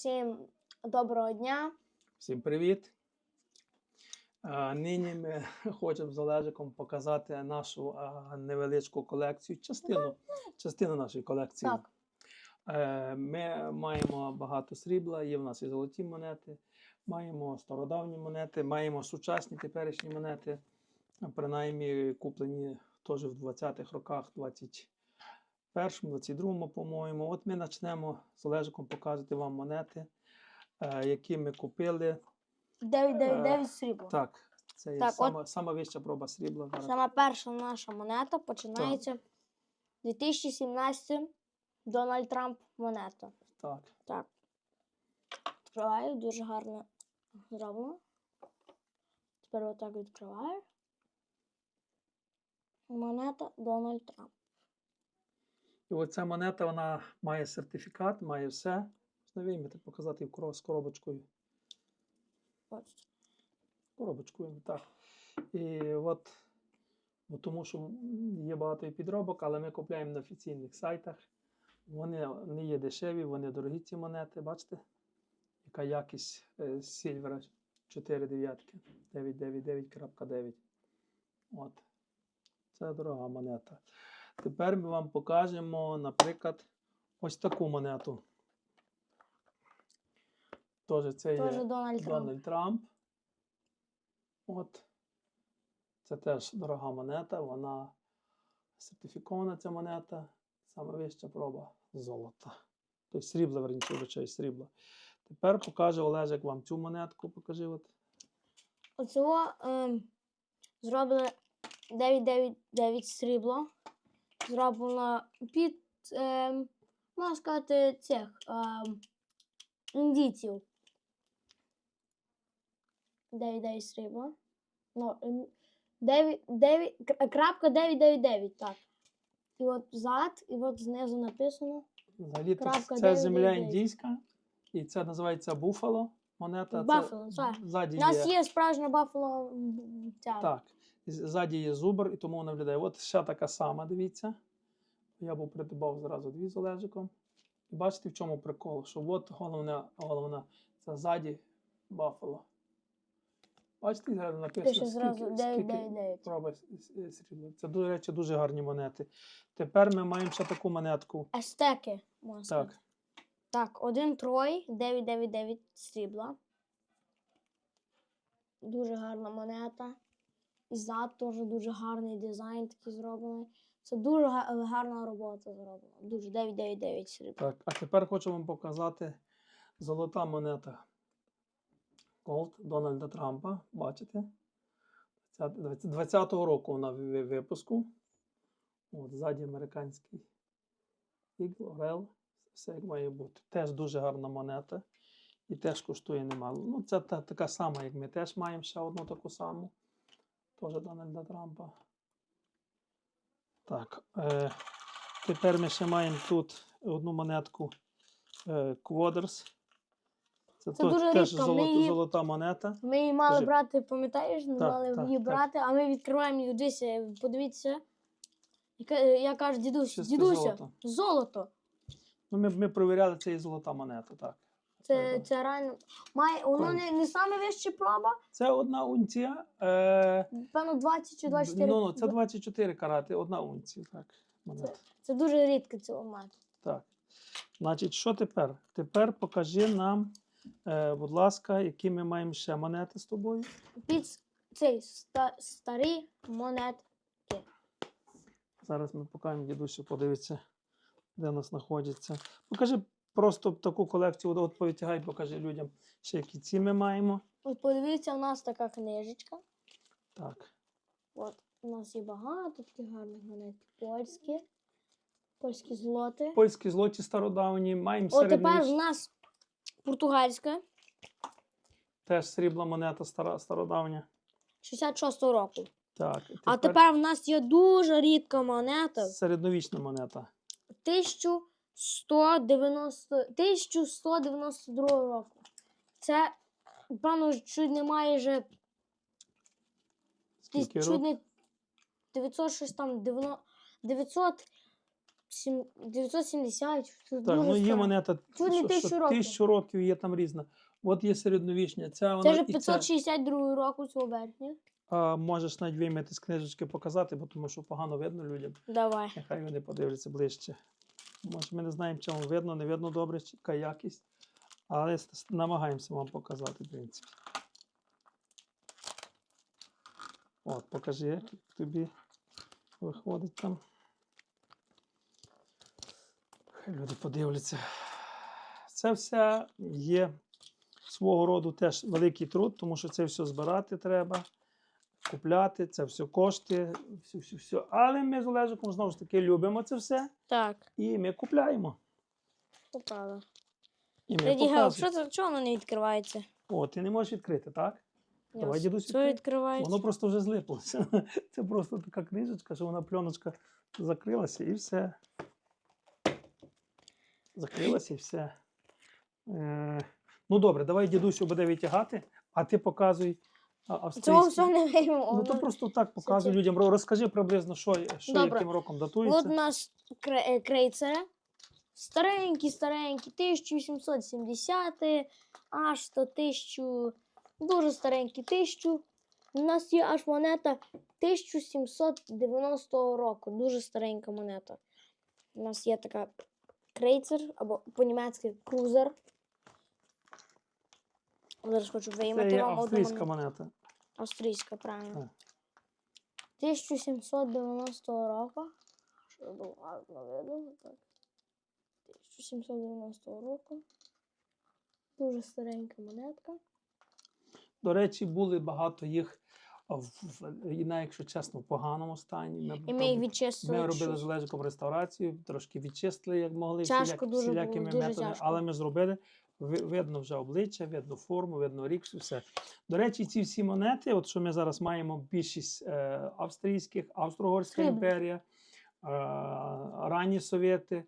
Всім доброго дня. Всім привіт! Нині ми хочемо з Олежиком показати нашу невеличку колекцію, частину, частину нашої колекції. Так, Е, Ми маємо багато срібла, є в нас і золоті монети, маємо стародавні монети, маємо сучасні теперішні монети, принаймні куплені теж в 20-х роках, 21-му, 22-му, по-моєму. От ми почнемо з Олежиком показувати вам монети, е, які ми купили. 999 срібло. Е, Так, це є Так, от- сама, сама вища проба срібла. Сама перша наша монета починається 2017 Дональд Трамп монета. Так. Так. Відкриваю, дуже гарно зроблено. Тепер отак відкриваю. Монета Дональд Трамп. І оця монета вона має сертифікат, має все. Можна показати з коробочкою. Ось. Коробочкою, так. І от, бо тому що є багато і підробок, але ми купуємо на офіційних сайтах. Вони не є дешеві, вони дорогі ці монети. Бачите? Яка якість е, Сільвера 4 дев'ятки 999.9. От. Це дорога монета. Тепер ми вам покажемо, наприклад, ось таку монету. Теж це є Теж Дональд Трамп. Трамп. От. Це теж дорога монета, вона сертифікована ця монета, саме вища проба золота. Тобто срібла, верніше, вибачаю, срібла. Тепер покаже Олежик вам цю монетку. Покажи. От. Оцього ем, зробили 999 срібло. Зроблено під, ем, можна сказати, цих ем, індійців. 99 срібло. Ну, 9, 9, крапка 999, так. І от зад, і от знизу написано. Взагалі Крапка це 999. земля індійська, і це називається буфало. Монета. Баффало, це, так. ззаді У нас є, справжня баффало м, ця. Так. Ззаді є зубр, і тому вона виглядає. От ще така сама, дивіться. Я був придбав зразу дві з Олежиком. І бачите, в чому прикол? Що от головне, головна, це ззаді бафало. Бачите, зараз написано, Пише зразу скільки, 999. проба с- с- срібла. Це, до речі, дуже гарні монети. Тепер ми маємо ще таку монетку. Естеки, можна. Так. Так, один трой, 999 срібла. Дуже гарна монета. І зад теж дуже гарний дизайн такий зроблений. Це дуже гарна робота зроблена. Дуже 999 срібла. Так, а тепер хочу вам показати золота монета Gold Дональда Трампа. Бачите? 20-го року вона в випуску. От, ззаді американський Eagle, Orel. Все як має бути. Теж дуже гарна монета. І теж коштує немало. Ну, це та, така сама, як ми теж маємо ще одну таку саму. Теж Дональда Трампа. Так. Е, тепер ми ще маємо тут одну монетку е, Quaders. Це, Це дуже теж рідко, ми її- золота монета. Ми її мали Скажи. брати, пам'ятаєш, ми Так, мали так, її так. брати, а ми відкриваємо її. Дивіться, подивіться. Я, ка- я кажу, дідусь, Чисте дідуся, золото. золото. Ну, ми, ми провіряли, це і золота монета, так. Це, це реально. Має, воно не, не саме вища проба, Це одна унція. Е, певно 20 чи 24. Ну, ну, це 24 карати, одна унція, так. Монета. Це дуже рідко цього мати. Так. Значить, що тепер? Тепер покажи нам, е, будь ласка, які ми маємо ще монети з тобою. Під цей ста, старі монетки. Зараз ми покажемо дідусю, подивиться, де у нас знаходяться. Покажи просто таку колекцію, от, повитягай, покажи людям, ще які ці ми маємо. От подивіться, у нас така книжечка. Так. От у нас є багато таких гарних монет. Польські. Польські злоти. Польські злоті стародавні, маємо От тепер у нас португальська теж срібла монета стара, стародавня. 66-го року. Так. А тепер в нас є дуже рідка монета. середньовічна монета. 1190, 1192 року. Це, певно, чуть не майже Скільки чуть не 900 щось там 900 сім- 970. Так, ну є монета Чуть не що- тисячу що років. тисячу років є там різна. От є середньовічня. Ця вона Це вже і ця. 562 року цього верхня. А, можеш навіть вийняти з книжечки показати, бо тому що погано видно людям. Давай. Нехай вони подивляться ближче. Може, ми не знаємо, чому видно, не видно добре, чи яка якість. Але намагаємося вам показати, в принципі. От, покажи, як тобі виходить там. Хай люди подивляться. Це все є свого роду теж великий труд, тому що це все збирати треба, купляти, це все кошти, все, все, все. Але ми з Олежиком знову ж таки любимо це все Так, і ми купляємо. правда. І ми Дяді Гел, що це чого воно не відкривається? О, ти не можеш відкрити, так? Давай, дідусь, відкрий. відкривається. Воно просто вже злиплося. Це просто така книжечка, що вона пленочка закрилася і все. Закрилася і все. Е, ну добре, давай дідусю буде витягати, а ти показуй Цього все не виймо. Ну то просто так показуй людям. Розкажи приблизно, що, що Добре. яким роком От датується. нас кре- е, крейцери. Старенькі, старенькі, 1870 аж до 1000, дуже старенькі 1000. У нас є аж монета 1790 року. Дуже старенька монета. У нас є така крейцер, або по-німецьки крузер. Зараз хочу Це виймати є вам австрійська монета. Австрійська, правильно. Так. 1790 року. Що було гарно видно. Так. 1790 року. Дуже старенька монетка. До речі, були багато їх, в, і якщо чесно, в поганому стані. Ми, І ми їх відчистили. ми робили з Олежиком реставрацію, трошки відчистили, як могли, всіляк, дуже було, дуже методами, тяжко. але ми зробили. Ви- Видно вже обличчя, видно форму, видно рік, все. До речі, ці всі монети, от що ми зараз маємо більшість е, австрійських, Австро-Угорська імперія, е, ранні совєти,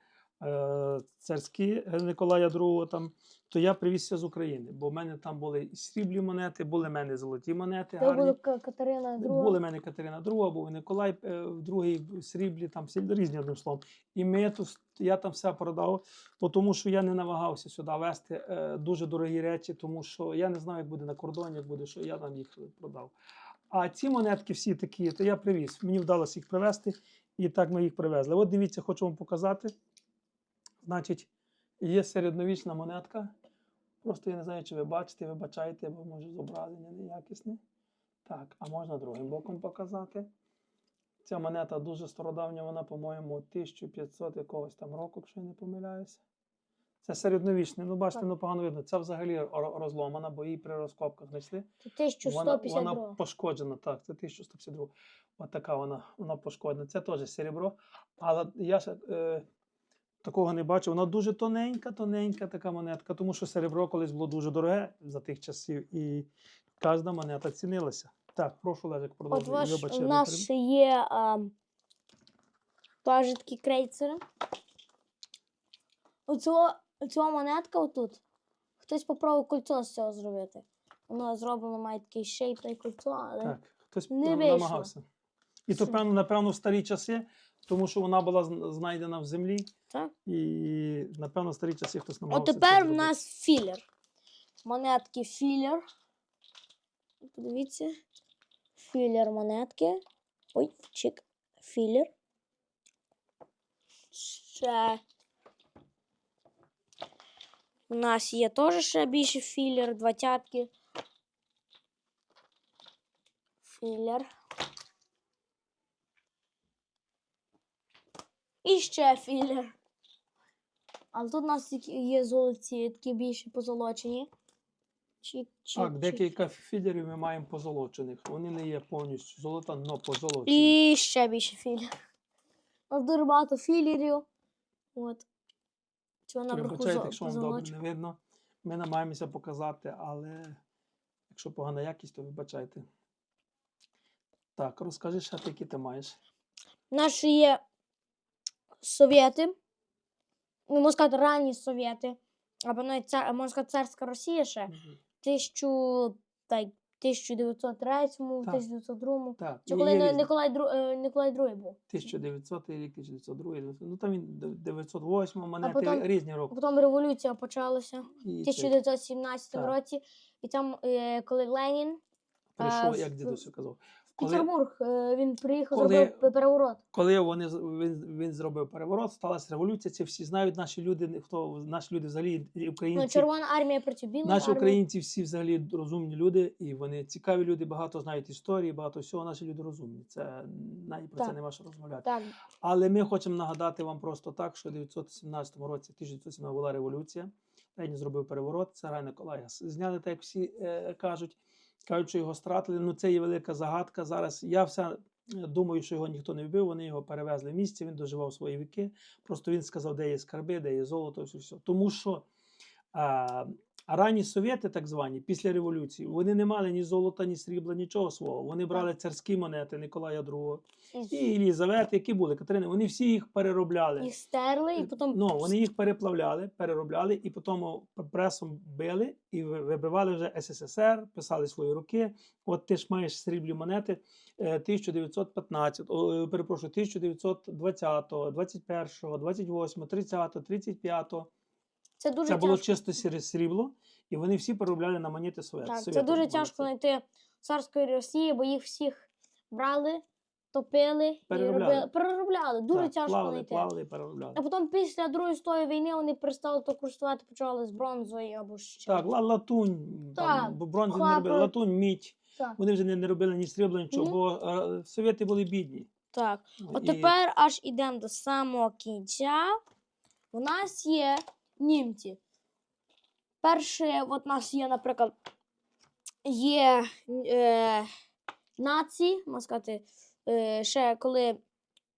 царські е, Николая II, там, то я привізся з України, бо в мене там були і сріблі монети, були в мене золоті монети. Гарні. була Катерина II. Були в мене Катерина II, був Николай е, другий сріблі, там всі різні одним словом. І ми тут, я там все продав, бо тому що я не намагався сюди вести е, дуже дорогі речі, тому що я не знав, як буде на кордоні, як буде, що я там їх продав. А ці монетки всі такі, то я привіз. Мені вдалося їх привезти, і так ми їх привезли. От дивіться, хочу вам показати. Значить, є середньовічна монетка. Просто я не знаю, чи ви бачите, ви бачаєте, бо може зображення неякісне. Так, а можна другим боком показати. Ця монета дуже стародавня, вона, по-моєму, 1500 якогось там року, якщо я не помиляюся. Це середньовічне. Ну, бачите, ну погано видно. Це взагалі розломана, бо її при розкопках знайшли. Це Вона, вона пошкоджена, так, це 1152. От така вона, вона пошкоджена. Це теж серебро. Але я ще е, такого не бачив. Вона дуже тоненька, тоненька така монетка, тому що серебро колись було дуже дороге за тих часів, і кожна монета цінилася. Так, прошу Лежик, От ваш, у нас ще є а, теж такі крейцери. Оцього, оцього монетка отут. Хтось попробував кольцо з цього зробити. Воно зроблено має такий шейп та й кольцо, але Так, хтось не вийшло. намагався. І то, певно, напевно, в старі часи, тому що вона була знайдена в землі, так. і, напевно, в старі часи хтось От намагався. це тепер в нас філер. Монетки філер. Подивіться. Філер монетки. Ой, чик. Філер. Ще. У нас є теж ще більше філер, двадцятки. Філер. І ще філер. Але тут у нас є золоті, такі більше позолочені. Чик, чик, Так, декілька фідерів ми маємо позолочених. Вони не є повністю золота, але позолочені. І ще більше філер. У нас дуже багато філерів. От. Цього наверху Вибачайте, зо- якщо вам добре не видно. Ми намагаємося показати, але якщо погана якість, то вибачайте. Так, розкажи ще, ти, які ти маєш. Наші є совєти. Ну, можна сказати, ранні совєти. Або навіть цар, можна сказати, царська Росія ще. Тисячу, так, 1903, в Так. 1902. Так, Чи є- коли є різні. Николай, Дру- е, Николай II був. 1900 рік, 1902, 1900, ну там він 908 монети, потім- різні роки. Потім революція почалася в І це 1917 Так. році. І там, е, коли Ленін, прийшов, в- як дідусь казав. Коли, Петербург, е, він приїхав, коли- зробив пе- переворот. коли вони, з- він, він зробив переворот, сталася революція, це всі знають, наші люди, хто, наші люди взагалі, і Ну, українці, Червона армія проти білої Наші армії. українці всі взагалі розумні люди, і вони цікаві люди, багато знають історії, багато всього. Наші люди розумні. Це навіть про це Так. нема що розмовляти. Так, Але ми хочемо нагадати вам просто так, що в 1917 році, 1917 була революція. Ленін зробив переворот, цара Николая с- зняли, так як всі е, кажуть. Кажуть, що його стратили. Ну це є велика загадка. Зараз я все е, думаю, що його ніхто не вбив. Вони його перевезли в місце, він доживав свої віки. Просто він сказав, де є скарби, де є золото, все, все. Тому що а ранні совєти, так звані, після революції, вони не мали ні золота, ні срібла, нічого свого. Вони брали царські монети Николая II і Єлізавети, які були Катерини. Вони всі їх переробляли. їх стерли, і потім Ну, вони їх переплавляли, переробляли і потім пресом били і вибивали вже СССР, писали свої роки. От ти ж маєш сріблі монети е, 1915, о, е, перепрошую, 1920, 21, 28, 30, 35. Це дуже Це було тяжко. чисто сіре срібло, і вони всі переробляли на монети совєт. Так, це дуже тяжко знайти царської Росії, бо їх всіх брали, топили і Переробляли. робили, переробляли. Дуже тяжко плавали, знайти. плавали і переробляли. А потім після Другої світової війни вони перестали то користувати, почали з бронзою або ще. Так, ла- латунь, Так, там, бо бронзи не робили, латунь, мідь. Так. Вони вже не, не робили ні срібла, нічого, Мгм. бо е, совєти були бідні. так. От І- тепер аж ідемо до самого кінця. У нас є німці. Перше, от нас є, наприклад, є е, нації, можна сказати, е, ще коли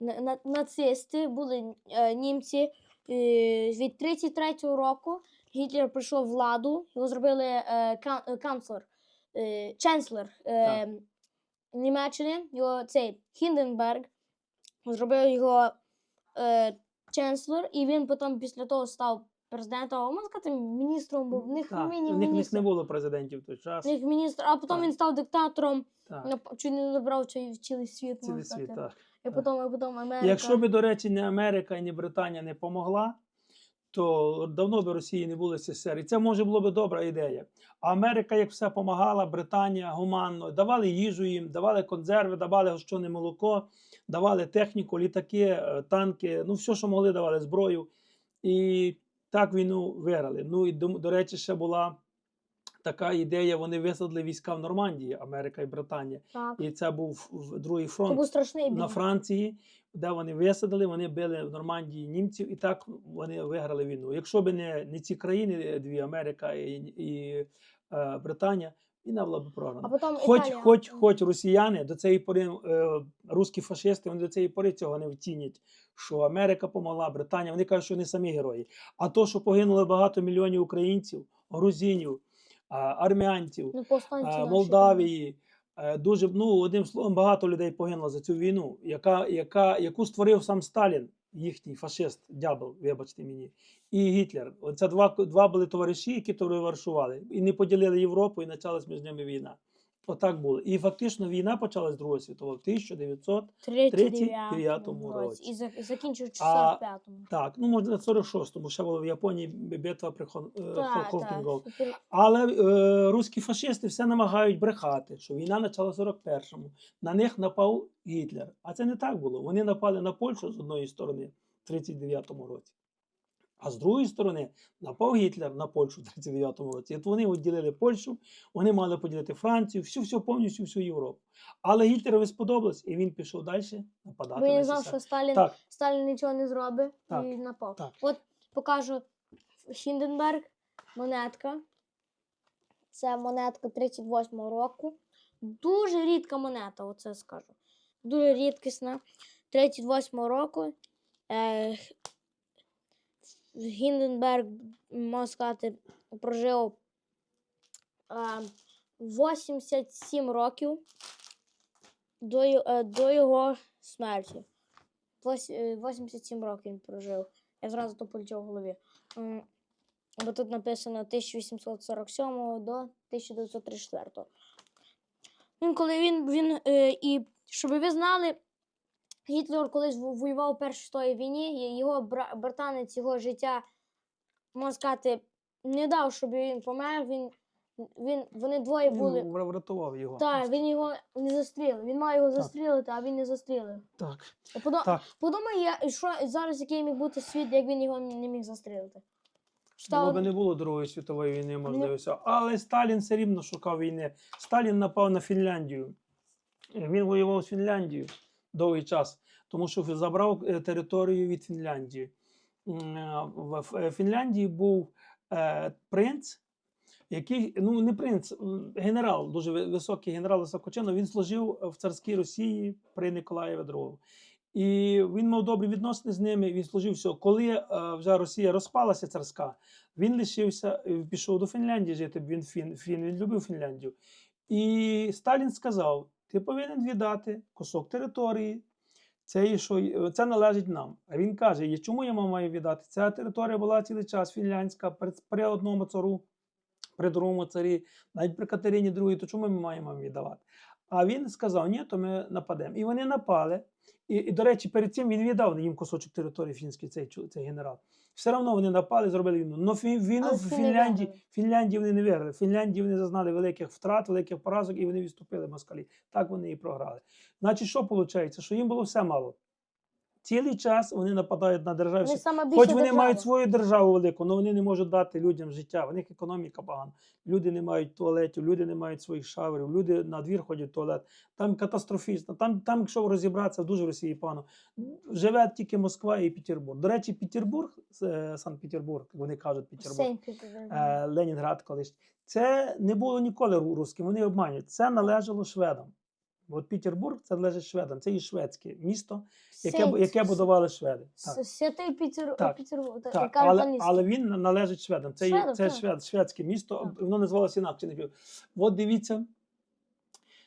на- на- нацисти були е, німці е, від 33-го року. Гітлер прийшов владу, його зробили е, кан, е, канцлер, е, ченслер е, Німеччини, його цей Хінденберг, зробив його е, ченслер, і він потім після того став президентом, а можна сказати, міністром, бо в них Так, міні у них, в них міністр. не було президентів в той час. В них міністр, а потім Так. він став диктатором, Так, нап- чуть не набрав цілий, цілий світ. можна цілий сказати. світ, так. І потім, і потім Америка. Якщо би, до речі, не Америка і не Британія не помогла, то давно би Росії не було СССР. І це може було би добра ідея. А Америка, як все помагала, Британія гуманно, давали їжу їм, давали консерви, давали гущоне молоко, давали техніку, літаки, е, танки, ну все, що могли, давали зброю. І так війну виграли. Ну і до, до речі, ще була така ідея: вони висадили війська в Нормандії, Америка і Британія. так. І це був другий Це фронт був страшний бій. на Франції, де вони висадили, вони били в Нормандії німців, і так вони виграли війну. Якщо б не, не ці країни, дві Америка і, і е, Британія, війна була б А програна. потім Хоч, Італія. хоч, хоч росіяни до цієї пори, е, русські фашисти, вони до цієї пори цього не втінять, що Америка помогла, Британія, вони кажуть, що вони самі герої. А то, що загинули багато мільйонів українців, грузинів, армянців, Ну, Молдавії. е, Дуже ну одним словом, багато людей погинуло за цю війну, яка, яка, яку створив сам Сталін, їхній фашист, дябл, вибачте мені, і Гітлер. Оце два, два були товариші, які товаришували, і не поділили Європу, і почалась між ними війна. Отак було. І фактично війна почалась Другої світової в 1900 39-му році. І за- і закінчуючи в 45-му. Так, ну можна 46-му, ще було в Японії битва при Хон, е. Але е, руські фашисти все намагають брехати, що війна почала в 41-му. На них напав Гітлер. А це не так було. Вони напали на Польщу з одної сторони в 39-му році. А з другої сторони напав Гітлер на Польщу в 39-му році. От вони відділили Польщу, вони мали поділити Францію, всю, всю повністю всю Європу. Але Гітлерові сподобалось, і він пішов далі нападати Бо він знав, що Сталін, Так, Сталін нічого не зробить Так, і напав. так. От покажу Хінденберг, монетка. Це монетка 38-го року. Дуже рідка монета, оце скажу. Дуже рідкісна. 38-го року. Е, Гінденберг, можна сказати, прожив е, 87 років до, е, до його смерті. Е, 87 років він прожив. Я зразу то полетів в голові. Бо тут написано 1847 до 1934. Він коли він, він е, і щоб ви знали, Гітлер колись воював у Першій світовій війні, його бра- братанець його життя, можна сказати, не дав, щоб він помер. Він, він, вони двоє були. Він врятував його. Так, він його не застрілив. Він має його Так. застрілити, а він не застрілив. Так. Подо- Так. Подумай, я, що зараз який міг бути світ, як він його не міг застрілити. Було от- не було Другої світової війни, можливо. всього. Але Сталін все рівно шукав війни. Сталін напав на Фінляндію. Він воював з Фінляндією довгий час, тому що забрав е, територію від Фінляндії. Е, В е, Фінляндії був принц, який, ну не принц, генерал, дуже високий генерал високочинно, він служив в царській Росії при Николаєві II. І він мав добрі відносини з ними. Він служив все. Коли вже Росія розпалася царська, він лишився, е, пішов до Фінляндії жити. Він фін, фін, він любив Фінляндію. І Сталін сказав: ти повинен віддати кусок території. Це, що, це належить нам. А він каже: «І чому я маю віддати? Ця територія була цілий час фінляндська при, при одному цару, при другому царі, навіть при Катерині II, то чому ми маємо віддавати? А він сказав: ні, то ми нападемо. І вони напали. І, і, до речі, перед цим він віддав їм кусочок території фінський, цей, цей генерал. Все одно вони напали, зробили війну. Но війну в Фінляндії. Фінляндії вони не виграли. В Фінляндії вони зазнали великих втрат, великих поразок, і вони відступили москалі. Так вони і програли. Значить, що виходить? Що їм було все мало. Цілий час вони нападають на державу. Хоч вони держава. мають свою державу велику, але вони не можуть дати людям життя. В них економіка погана. Люди не мають туалетів, люди не мають своїх шаверів, люди на двір ходять в туалет. Там катастрофічно. Там, там якщо розібратися, дуже в Росії погано. Живе тільки Москва і Петербург. До речі, Петербург, е, Санкт-Петербург, вони кажуть Петербург. Е, Ленінград колись. Це не було ніколи ру- русським, вони обманюють. Це належало шведам. От Петербург це належить шведам. Це і шведське місто, яке, яке будували шведи. Так. Святий Пітер, Так, Петербург, та- Так, але, але він належить шведам. Це, Шведам, це так. швед, шведське місто, Так. воно називалося інакше. Не. От дивіться,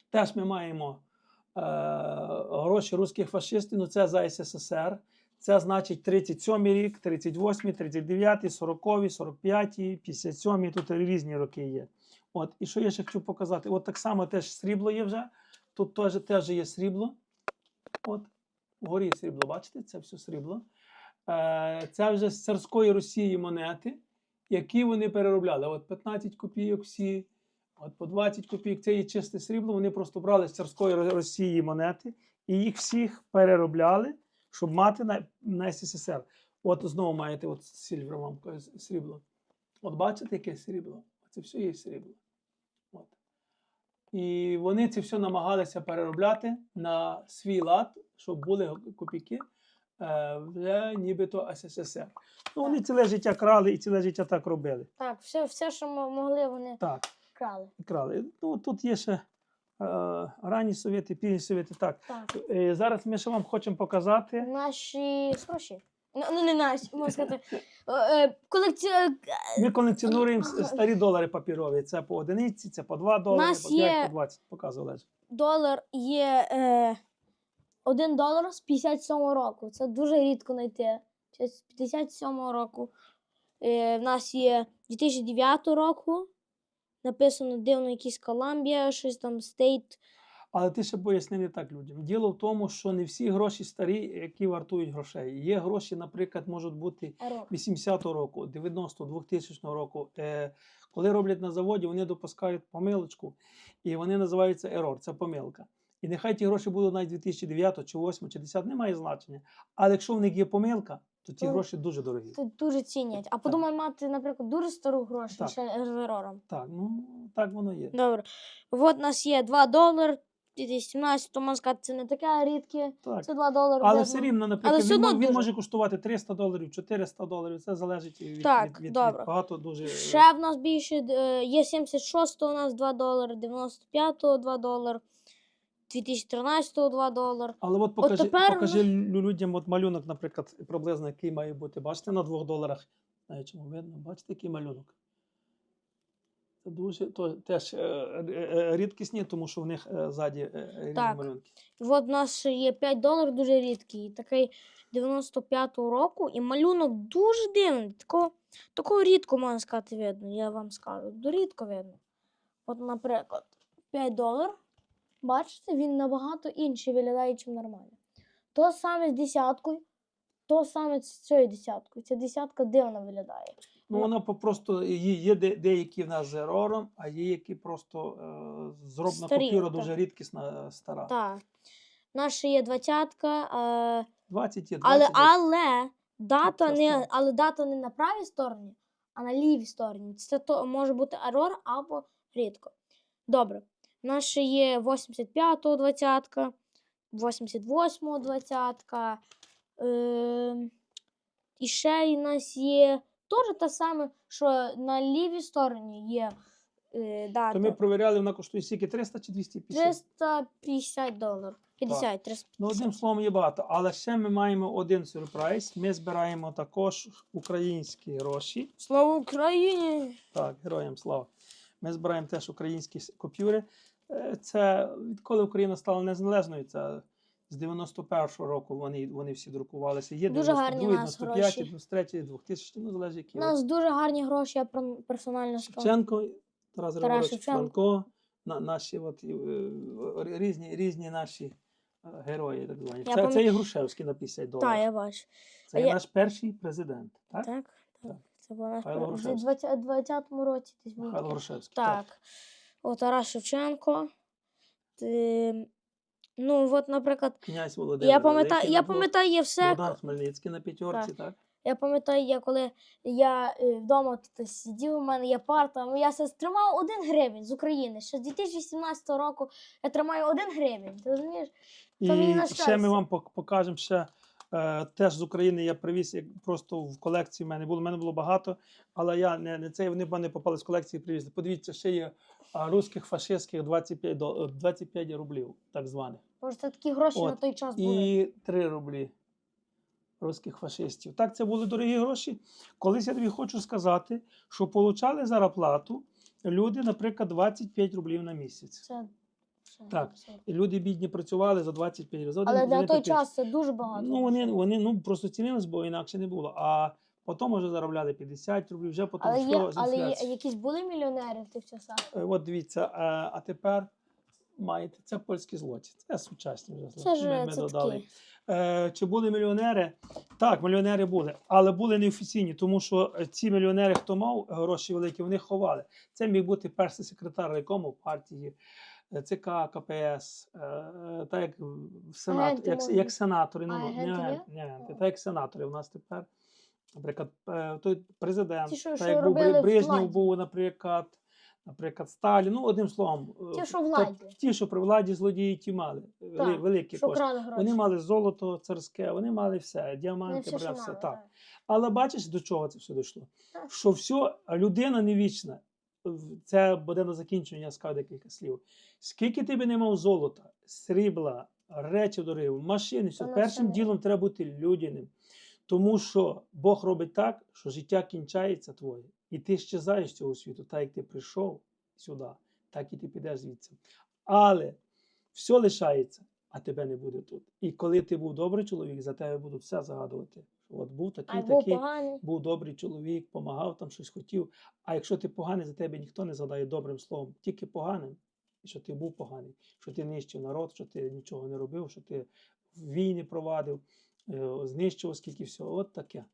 теж ми маємо е, гроші русських фашистів, ну це за СССР. Це значить 37 рік, 38, 39, 40, 45, 57, тут різні роки є. От, і що я ще хочу показати? От так само теж срібло є вже. Тут теж, теж є срібло. От, вгорі срібло, бачите, це все срібло. Е, Це вже з царської Росії монети, які вони переробляли. От 15 копійок всі, от по 20 копійок. Це є чисте срібло. Вони просто брали з царської Росії монети і їх всіх переробляли, щоб мати на, на СССР. От знову маєте от сільвер, вам срібло. От бачите, яке срібло? Це все є срібло. І вони це все намагалися переробляти на свій лад, щоб були копійки е, вже нібито СССР. Ну, вони ціле життя крали і ціле життя так робили. Так, все, все, що могли, вони Так, крали. крали. Ну, тут є ще е, ранні совєти, пізні совєти. Так. Так. Е, зараз ми ще вам хочемо показати. Наші гроші. Ну, ну не наші, можна сказати. е, е, Колекці... Ми колекціонуємо старі долари папірові. Це по одиниці, це по 2 долари, нас по 5, є- по 20. Показує Олеж. долар є е, 1 долар з 57 року. Це дуже рідко знайти. З 57 року. Е, в нас є 2009 року. Написано дивно якийсь Коламбія, щось там стейт. Але ти ще поясни не так людям. Діло в тому, що не всі гроші старі, які вартують грошей. Є гроші, наприклад, можуть бути 80-го року, 90-го, 2000 року. Е, коли роблять на заводі, вони допускають помилочку, і вони називаються ерор, це помилка. І нехай ті гроші будуть навіть 2009 чи 2008 чи 10, немає значення. Але якщо в них є помилка, то ті Ну, гроші дуже дорогі. Тут дуже цінять. А подумай мати, наприклад, дуже стару гроші Так. ще з ерором. Так, ну так воно є. Добре. От у нас є 2 долари. 2017, то можна сказати, це не таке рідке. Так. Це 2 долари. Але все рівно, наприклад, все він, одно він дуже. може коштувати 300 доларів, 400 доларів. Це залежить від, Так, від, від, від багато дуже. Ще в нас більше е, є 76 у нас 2 долари, 95 2 долари, 2013 2 долари. Але от покажи, тепер покажи лю- людям от малюнок, наприклад, приблизно який має бути. Бачите, на 2 доларах. Знаю, чому видно, бачите, який малюнок. Дуже то, теж е, е, е, рідкісні, тому що в них ззаді різні Так. малюнки. От у нас ще є 5 доларів, дуже рідкий. Такий 95-го року. І малюнок дуже дивний. Такого, такого рідко, можна сказати, видно, я вам скажу. Рідко видно. От, наприклад, 5 доларів. Бачите, він набагато інший виглядає, ніж нормально. То саме з десяткою, то саме з цією десяткою. Ця десятка дивно виглядає. Ну, вона просто є, є де- деякі в нас з ерором, а є які просто е, зроблена Старі, купюра так. дуже рідкісна, стара. Так. Наша є двадцятка, е, 20 є 20. але, але, дата не, але дата не на правій стороні, а на лівій стороні. Це то може бути ерор або рідко. Добре. Наша є 85-го двадцятка, 88-го двадцятка. Е, і ще у нас є теж те саме, що на лівій стороні є е, дата. То ми провіряли, вона коштує скільки 300 чи 250? 350 доларів. 50, 350. Ну, одним словом, є багато. Але ще ми маємо один сюрприз. Ми збираємо також українські гроші. Слава Україні! Так, героям слава. Ми збираємо теж українські купюри. Е, Це відколи Україна стала незалежною, це з 91-го року вони, вони всі друкувалися. Є Дуже гарні 92, нас 95, гроші. 23, 2000, ну залежить які. У нас дуже гарні гроші, я персонально скажу. Шевченко, Тарас Григорович Франко, на, наші от, е, різні, різні наші е, герої, так звані. Це, пам'ят- це є Грушевський на 50 доларів. Так, я бачу. Це я- наш перший президент, так? Так, так. Так. Це було наш 20 20-му році десь був. Михайло Грушевський. Так. О, Тарас Шевченко. Ти... Ну, от, наприклад, Князь Володимир. я пам'ятаю, Великий я на пам'ятаю є все. Богдан Хмельницький на п'ятерці, так? Я пам'ятаю, я коли я е, вдома тут сидів, у мене є парта, ну, я се тримав один гривень з України. Ще з 2018 року я тримаю один гривень. Ти розумієш? Мені І на ще ми щастя. вам пок- покажемо ще. Е, теж з України я привіз як просто в колекції. в мене було. в мене було багато, але я не, не це вони в мене попали з колекції. Привіз. Подивіться, ще є а, русських фашистських 25, до- е, 25 рублів, так званих. Може, це такі гроші на той час були. І 3 рублі русських фашистів. Так, це були дорогі гроші. Колись я тобі хочу сказати, що получали зарплату люди, наприклад, 25 рублів на місяць. Це, це Так. абсурд. І люди бідні працювали за 25 рублів. За один- Але для один той час це дуже багато. Ну, вони, вони ну, просто цінились, бо інакше не було. А потім вже заробляли 50 рублів, вже потім але йшло є, з але є, інфляцією. якісь були мільйонери в тих часах. Е, От дивіться, а, а тепер маєте це польські злоті. Це сучасні вже злоті. Це ж ми, ми це додали. Е, чи були мільйонери? Так, мільйонери були, але були неофіційні, тому що ці мільйонери, хто мав гроші великі, вони ховали. Це міг бути перший секретар райкому партії, е, ЦК, КПС, е, так як сенат, як, як сенатори. А, Ну, ні, ні, так як сенатори у нас тепер. Наприклад, той президент, Ті, що- так що як був робили Бри- в Брежнєв владі. був, наприклад, наприклад, Сталін. Ну, одним словом, е, Ті, що владі. ті, що при владі злодії, ті мали Так, великі Що кошти. гроші. Вони мали золото царське, вони мали все, діаманти, все, все так. так. Але бачиш, до чого це все дійшло? Так. Що все, людина не вічна. Це буде на закінчення, я скажу декілька слів. Скільки ти би не мав золота, срібла, речі дороги, машини, все, першим ділом треба бути людяним. Тому що Бог робить так, що життя кінчається твоє, і ти щезаєш з цього світу, так як ти прийшов сюди, так і ти підеш звідси. Але все лишається, а тебе не буде тут. І коли ти був добрий чоловік, за тебе будуть все загадувати. От був такий, А був такий, поганий. був добрий чоловік, помагав там щось хотів. А якщо ти поганий, за тебе ніхто не згадає добрим словом, тільки поганим, що ти був поганий, що ти нищив народ, що ти нічого не робив, що ти війни провадив, е, знищував скільки всього. От таке.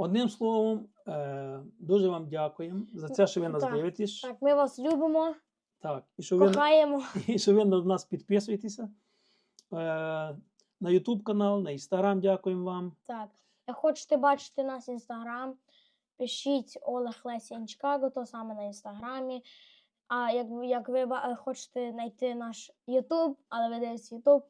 Одним словом, е, дуже вам дякуємо за це, що ви нас Так, дивитесь. Так, ми вас любимо, Так, і що ви, кохаємо. і що ви на нас підписуєтеся. Е, на YouTube канал, на Instagram дякуємо вам. Так. Як хочете бачити нас в інстаграм, пишіть Олег Леся то саме на інстаграмі. А як, ви- як ви ба- хочете знайти наш Ютуб, але ви дивитесь Ютуб,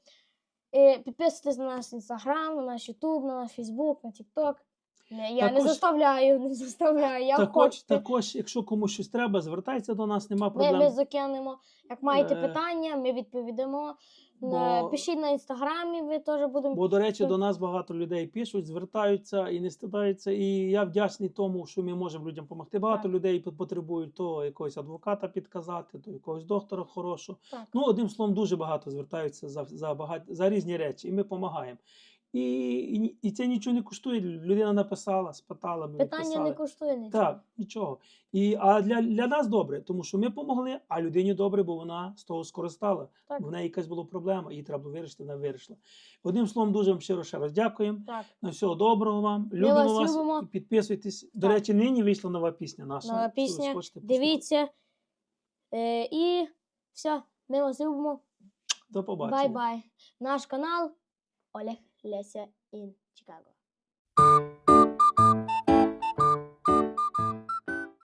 е, підписуйтесь на наш інстаграм, на наш Ютуб, на наш Фейсбук, на Тікток. Не, я не заставляю, не заставляю. Як також, хочете. також, якщо комусь щось треба, звертайтеся до нас, нема Ми, проблем. ми закинемо. Як маєте Е, питання, ми відповідамо. бо- Е, Пишіть на інстаграмі, ви теж будемо. Бо, до речі, до нас багато людей пишуть, звертаються і не стидаються. І я вдячний тому, що ми можемо людям допомогти. Багато Так. людей потребують то якогось адвоката підказати, то якогось доктора хорошого. Так. Ну, одним словом, дуже багато звертаються за, за, багать, за різні речі, і ми допомагаємо. І, і, і це нічого не коштує. Людина написала, спитала, ми Питання відписали. не коштує нічого. Так, нічого. І, а для, для нас добре, тому що ми допомогли, а людині добре, бо вона з того скористала. Так. В неї якась була проблема, її треба було вирішити, вона вирішила. Одним словом, дуже вам щиро ще раз дякуємо. Так. На всього доброго вам. Любимо вас вас. любимо. І підписуйтесь. До Так. речі, нині вийшла нова пісня наша. Нова пісня. Дивіться. Е, і все. Ми вас любимо. До побачення. Бай-бай. Наш канал Олег Леся in Chicago.